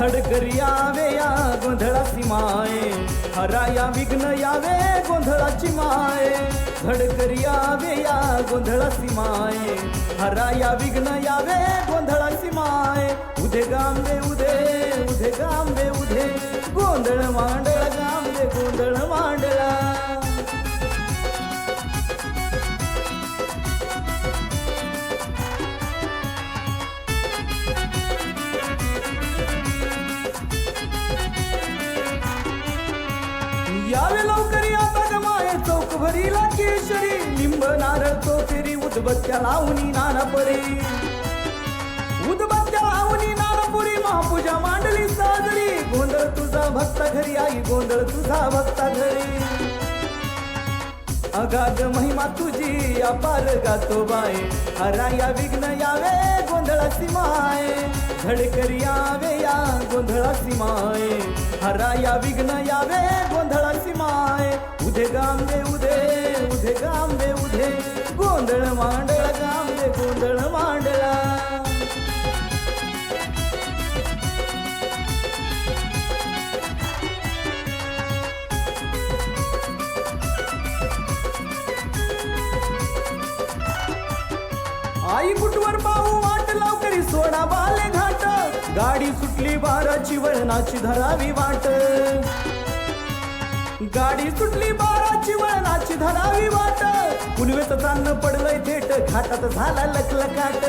धडकरी यावे या गोंधळाची माय. हराया विघ्न यावे गोंधळाची माय. धडकरी यावे या गोंधळाची माय. हराया विघ्न यावे गोंधळाची माय. उधे गांबे उधे उधे गांबे उधे. गोंधळ मांडळ गांबे गोंधळ भरीला केशरी लिंब नारळ तो फेरी उदबत्त्या लावणी नानापरी. उदबत्त्या लावणी नानापुरी महापूजा मांडली साजरी. गोंधळ तुझा भक्ता घरी आई गोंधळ तुझा भक्ता घरी. अगाध महिमा तुझी अपार गातो बाय हराया विघ्न यावे गोंधळाची माय. धडकरी यावे या गोंधळाची माय. हराया विघ्न यावे गोंधळाची माय. उधे गांबे उधे उधे गांबे उधे. गोंधळ मांडळ गांबे गोंधळ मांडळा आई कुटवर पाहू वाट लवकरी सोडा बाले घाट गाडी सुटली बाराची वळणाची धरावी वाट. गाडी सुटली बाराची वळणाची धरावी वाट. कुलवेच चांदणं पडलंय थेट घाटात झाला लखलकाट.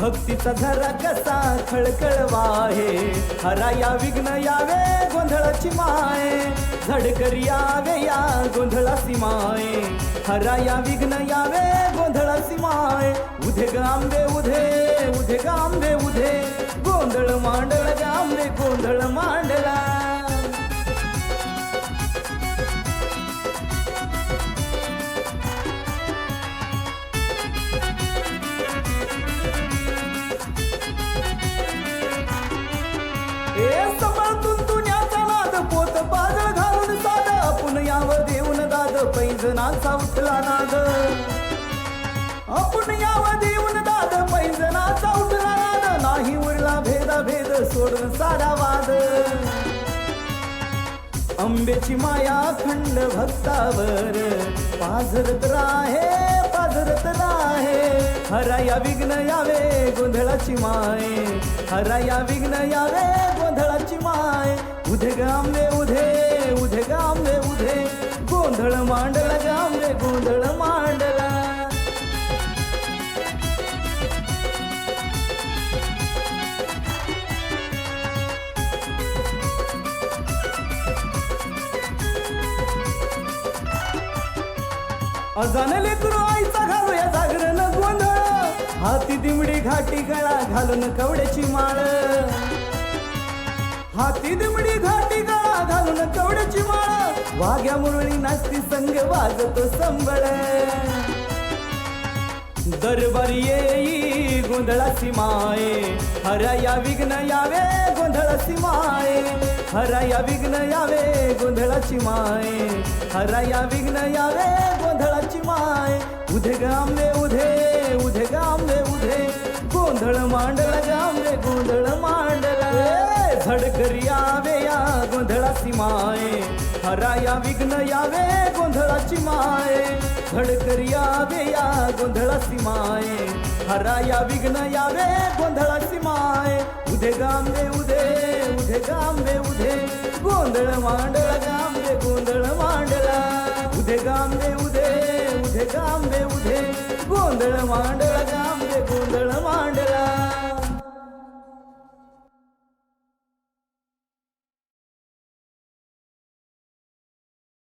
भक्तीचा झरा कसा खळखळवा आहे. हराया विघ्न यावे गोंधळाची माय. झडकर यावे या गोंधळाची माय. हराया विघ्न यावे गोंधळाची माय. उधे गांबे उधे उधे गांबे उधे. गोंधळ मांडळ गांबे गोंधळ मांडला. पैंजनाचा उठला नाद आपण यावं देऊन दाद पैंजनाचा उठला नाद नाही उरला भेदा भेद सोडून सारा वाद. आंब्याची माया खंड भक्तावर. पाझरत राहे पाझरत राहे. हराया विघ्न यावे गोंधळाची माय. हराया विघ्न यावे गोंधळाची माय. उधे गांबे उधे गांबे उधे. गोंधळ मांडला गांबे गोंधळ मांडला अजान लेकरू आईचा घालूया जागरण गोंधळ हाती दिमडी घाटी गळा घालून कवड्याची माळ हाती दिमडी घाटी गळा घालून कवड्याची माळा वाघ्या मुरळी नाचती संग वाजतो संबळ. दरबारी येई गोंधळाची माये हराया विघ्न यावे गोंधळाची माय हराया विघ्न यावे गोंधळाची माये हराया विघ्न यावे गोंधळाची माय उधे गांबे उधे उधे गांबे उधे. गोंधळ मांडला गांबे गोंधळ मांडला झडकर यावे या गोंधळाची हराया विघ्न यावे गोंधळाची माय धडकर यावे या गोंधळाची माय हराया विघ्न यावे गोंधळाची माय उधे गांबे उधे उधे गांबे उधे. गोंधळ मांडला गांबे गोंधळ मांडला. उधे गांबे उधे उधे गांबे उधे. गोंधळ मांडला